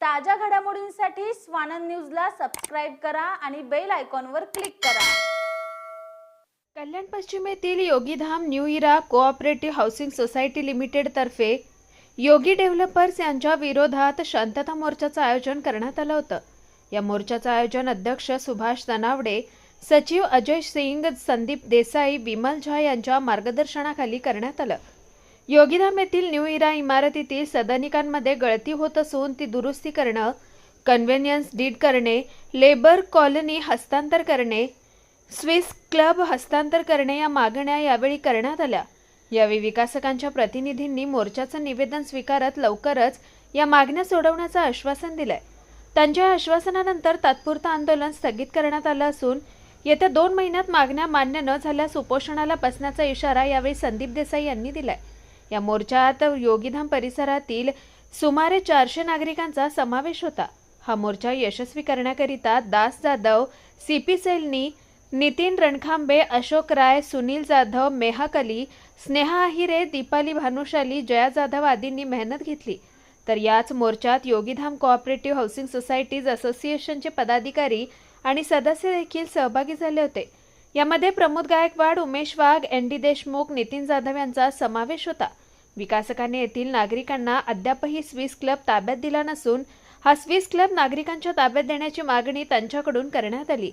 ताज्या घडामोडींसाठी स्वानंद न्यूजला सबस्क्राईब करा आणि बेल आयकॉनवर क्लिक करा. Kalyan पश्चिमेतील Yogidham new era cooperative housing society लिमिटेडतर्फे Yogi developers यांच्या विरोधात शांतता मोर्चाचं आयोजन करण्यात आलं होतं. या मोर्चाचं आयोजन अध्यक्ष सुभाष तनावडे सचिव अजय सिंग संदीप देसाई विमल झा यांच्या मार्गदर्शनाखाली करण्यात आलं. योगीधाम येथील न्यू इरा इमारतीतील सदनिकांमध्ये गळती होत असून ती दुरुस्ती करणं कन्व्हेनियन्स डीड करणे लेबर कॉलनी हस्तांतर करणे स्विस क्लब हस्तांतर करणे या मागण्या यावेळी करण्यात आल्या. यावेळी विकासकांच्या प्रतिनिधींनी मोर्चाचं निवेदन स्वीकारत लवकरच या मागण्या सोडवण्याचं आश्वासन दिलंय. त्यांच्या आश्वासनानंतर तात्पुरतं आंदोलन स्थगित करण्यात आलं असून येत्या दोन महिन्यात मागण्या मान्य न झाल्यास उपोषणाला बसण्याचा इशारा यावेळी संदीप देसाई यांनी दिलाय. या मोर्चात योगीधाम परिसरातील सुमारे चारशे नागरिकांचा समावेश होता. हा मोर्चा यशस्वी करण्याकरिता दास जाधव सी पी सेलनी नितीन रणखांबे अशोक राय सुनील जाधव मेहाक अली स्नेहा अहिरे दीपाली भानुशाली जया जाधव आदींनी मेहनत घेतली. तर याच मोर्चात योगीधाम कोऑपरेटिव्ह हाऊसिंग सोसायटीज असोसिएशनचे पदाधिकारी आणि सदस्य देखील सहभागी झाले होते. यामध्ये प्रमोद गायकवाड उमेश वाघ एन डी देशमुख नितीन जाधव यांचा समावेश होता. विकासकांनी येथील नागरिकांना अद्यापही स्विस क्लब ताब्यात दिला नसून हा स्विस क्लब नागरिकांच्या ताब्यात देण्याची मागणी त्यांच्याकडून करण्यात आली.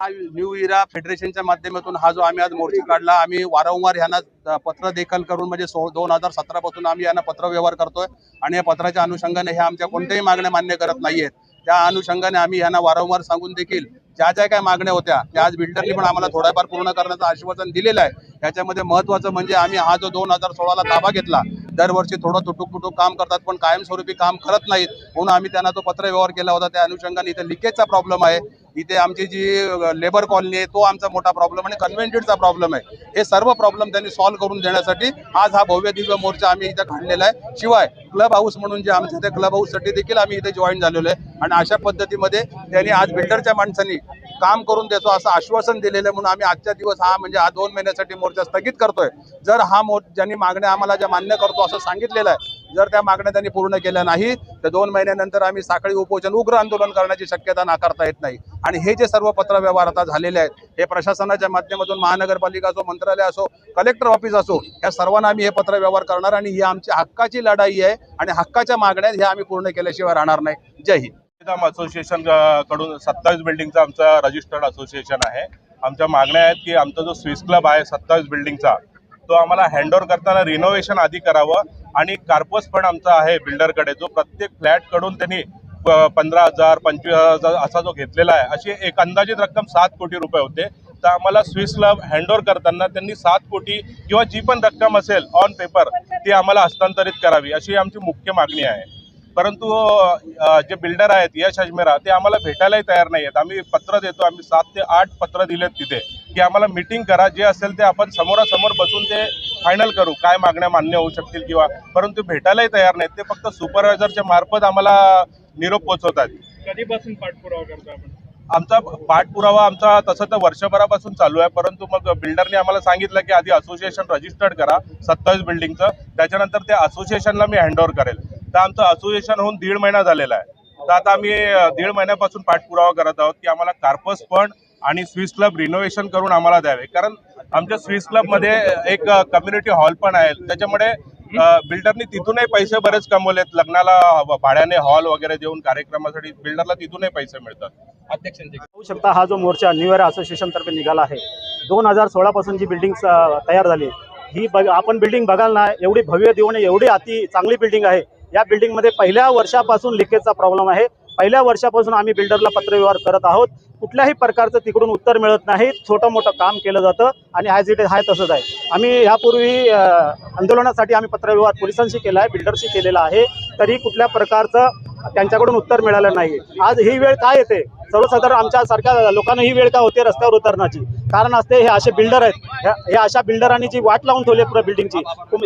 हा न्यू इरा फेडरेशनच्या माध्यमातून हा जो आम्ही आज मोर्चा काढला आम्ही वारंवार यांना पत्र देखल करून म्हणजे सो दोन हजार सतरा पासून आम्ही यांना पत्र व्यवहार करतोय आणि या पत्राच्या अनुषंगाने हे आमच्या कोणत्याही मागण्या मान्य करत नाहीयेत. त्या अनुषंगाने आम्ही यांना वारंवार सांगून देखील ज्या ज्या काय मागण्या होत्या त्या आज बिल्डरनी पण आम्हाला थोड्याफार पूर्ण करण्याचं आश्वासन दिलेलं आहे. याच्यामध्ये महत्वाचं म्हणजे आम्ही हा जो दोन हजार सोळाला ताबा घेतला दरवर्षी थोडं तुटुक तुटूक काम करतात पण कायमस्वरूपी काम करत नाहीत म्हणून आम्ही त्यांना तो पत्रव्यवहार केला होता. त्या अनुषंगाने इथे लिकेजचा प्रॉब्लेम आहे. इथे आमची जी लेबर कॉलनी आहे तो आमचा मोठा प्रॉब्लेम आणि कन्व्हेंटेडचा प्रॉब्लेम आहे. हे सर्व प्रॉब्लेम त्यांनी सॉल्व्ह करून देण्यासाठी आज हा भव्य दिव्य मोर्चा आम्ही इथे काढलेला आहे. शिवाय क्लब हाऊस म्हणून जे आमच्या त्या क्लब हाऊससाठी देखील आम्ही इथे जॉईन झालेलो आहे. आणि अशा पद्धतीमध्ये त्यांनी आज बिल्डरच्या माणसांनी काम करून देतो असं आश्वासन दिलेलं आहे. म्हणून आम्ही आजच्या दिवस हा म्हणजे हा दोन महिन्यासाठी मोर्चा स्थगित करतोय. जर हा मो ज्यांनी मागण्या आम्हाला ज्या मान्य करतो असं सांगितलेलं आहे जर त्या मागण्या त्यांनी पूर्ण केल्या नाही तर दोन महिन्यानंतर आम्ही साखळी उपोषण उग्र आंदोलन करण्याची शक्यता नाकारता येत नाही. आणि हे जे सर्व पत्रव्यवहार आता झालेले आहेत हे प्रशासनाच्या माध्यमातून महानगरपालिका असो मंत्रालय असो कलेक्टर ऑफिस असो या सर्वांना आम्ही हे पत्रव्यवहार करणार आणि ही आमची हक्काची लढाई आहे आणि हक्काच्या मागण्या ह्या आम्ही पूर्ण केल्याशिवाय राहणार नाही. जय हिंद. असोसिएशनकडून सत्तावीस बिल्डिंगचा आमचा रजिस्टर्ड असोसिएशन आहे. आमच्या मागण्या आहेत की आमचा जो स्विस क्लब आहे सत्तावीस बिल्डिंगचा तो आम्हाला हँडओव्हर करताना रिनोव्हेशन आधी करावं आणि कार्पोस फंड आमचा आहे बिल्डरकडे जो प्रत्येक फ्लॅटकडून त्यांनी पंधरा हजार पंचवीस हजार असा जो घेतलेला आहे अशी एक अंदाजित रक्कम सात कोटी रुपये होते. तर आम्हाला स्विस क्लब हँडओव्हर करताना त्यांनी सात कोटी किंवा जी पण रक्कम असेल ऑन पेपर ती आम्हाला हस्तांतरित करावी अशी आमची मुख्य मागणी आहे. परंतु जे बिल्डर आहेत यश अजमेरा ते आम्हाला भेटायलाही तयार नाही आहेत. आम्ही पत्र देतो आम्ही सात ते आठ पत्र दिलेत तिथे की आम्हाला मिटिंग करा जे असेल ते आपण समोरासमोर बसून ते फायनल करू काय मागण्या मान्य होऊ शकतील किंवा परंतु भेटायलाही तयार नाहीत. ते फक्त सुपरवायझरच्या मार्फत आम्हाला निरोप पोचवतात. कधीपासून पाठपुरावा करता आपण? आमचा पाठपुरावा आमचा तसं तर वर्षभरापासून चालू आहे परंतु मग बिल्डरने आम्हाला सांगितलं की आधी असोसिएशन रजिस्टर्ड करा सत्तावीस बिल्डिंगचं. त्याच्यानंतर त्या असोसिएशनला मी हँडओव्हर करेल. तर आमचं असोसिएशन होऊन दीड महिना झालेला आहे. तर आता आम्ही दीड महिन्यापासून पाठपुरावा करत आहोत की आम्हाला कार्पस फंड आणि स्विस क्लब रिनोव्हेशन करून आम्हाला द्यावे. कारण आमच्या स्विस क्लबमध्ये एक कम्युनिटी हॉल पण आहे. त्याच्यामुळे बिल्डरनी तिथूनही पैसे बरेच कमवलेत. लग्नाला भाड्याने हॉल वगैरे देऊन कार्यक्रमासाठी बिल्डरला तिथूनही पैसे मिळतात. पाहू शकता हा जो मोर्चा न्यू इयर असोसिएशन तर्फे निघाला आहे. दोन हजार सोळा पासून जी बिल्डिंग तयार झाली ही आपण बिल्डिंग बघाल ना एवढी भव्य देऊन एवढी अति चांगली बिल्डिंग आहे. या बिल्डिंगमध्ये पहिल्या वर्षापासून लिकेजचा प्रॉब्लेम आहे. पहिल्या वर्षापासून आम्ही बिल्डरला पत्रव्यवहार करत आहोत. कुठल्याही प्रकारचं तिकडून उत्तर मिळत नाही. छोटं मोठं काम केलं जातं आणि ॲज इट इज आहे तसंच आहे. आम्ही ह्यापूर्वी आंदोलनासाठी आम्ही पत्रव्यवहार पोलिसांशी केला आहे बिल्डरशी केलेला आहे. तरी कुठल्या प्रकारचं त्यांच्याकडून उत्तर मिळालं नाही. आज ही वेळ काय येते? सर्वसाधारण आमच्यासारख्या लोकांना ही वेळ का होते रस्त्यावर उतरण्याची? कारण असते हे असे बिल्डर आहेत. हे अशा बिल्डरांनी जी वाट लावून ठेवली पुऱ्या बिल्डिंगची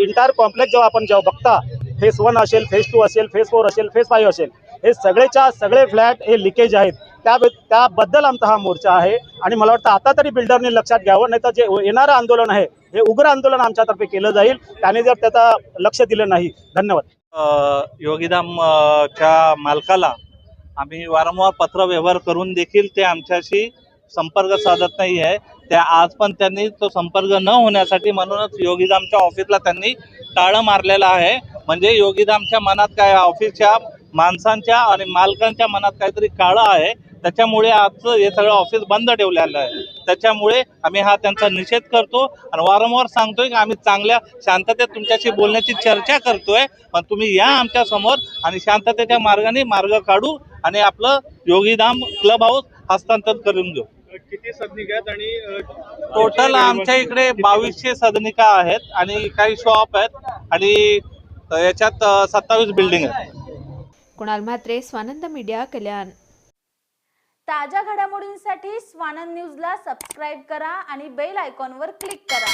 इंटायर कॉम्प्लेक्स जेव्हा आपण जेव्हा बघता फेस वन असेल फेस टू असेल फेस फोर असेल फेस फाईव्ह असेल हे सगळेच्या सगळे फ्लॅट हे लिकेज आहेत. त्या त्याबद्दल आमचा हा मोर्चा आहे. आणि मला वाटतं आता तरी बिल्डरने लक्षात घ्यावं नाही तर जे येणारं आंदोलन आहे हे उग्र आंदोलन आमच्यातर्फे केलं जाईल. त्याने जर त्याचा लक्ष दिलं नाही धन्यवाद. योगीधामच्या योगीधाम च्या मालकाला आम्ही वारंवार पत्र व्यवहार करून देखील ते आमच्याशी संपर्क साधत नाही आहे. त्या आज पण त्यांनी तो संपर्क न होण्यासाठी म्हणूनच योगीधामच्या ऑफिसला त्यांनी टाळं मारलेलं आहे. म्हणजे योगीधामच्या मनात काय ऑफिसच्या माणसांच्या आणि मालकांच्या मनात काहीतरी काळं आहे. त्याच्यामुळे आजचं हे सगळं ऑफिस बंद ठेवलेलं आहे. त्याच्यामुळे आम्ही हा त्यांचा निषेध करतो आणि वारंवार सांगतोय की आम्ही चांगल्या शांततेत तुमच्याशी बोलण्याची चर्चा करतोय. पण तुम्ही या आमच्यासमोर आणि शांततेच्या मार्गाने मार्ग काढू आणि आपलं योगीधाम क्लब हाऊस हस्तांतर करून घेऊ. किती सदनिक आहेत आणि टोटल आमच्या इकडे बावीसशे सदनिका आहेत आणि काही शॉप आहेत आणि याच्यात सत्तावीस बिल्डिंग आहेत. कुणाल म्हात्रे स्वानंद मीडिया कल्याण. ताज्या घडामोडींसाठी स्वानंद न्यूजला सबस्क्राईब करा आणि बेल आयकॉनवर क्लिक करा.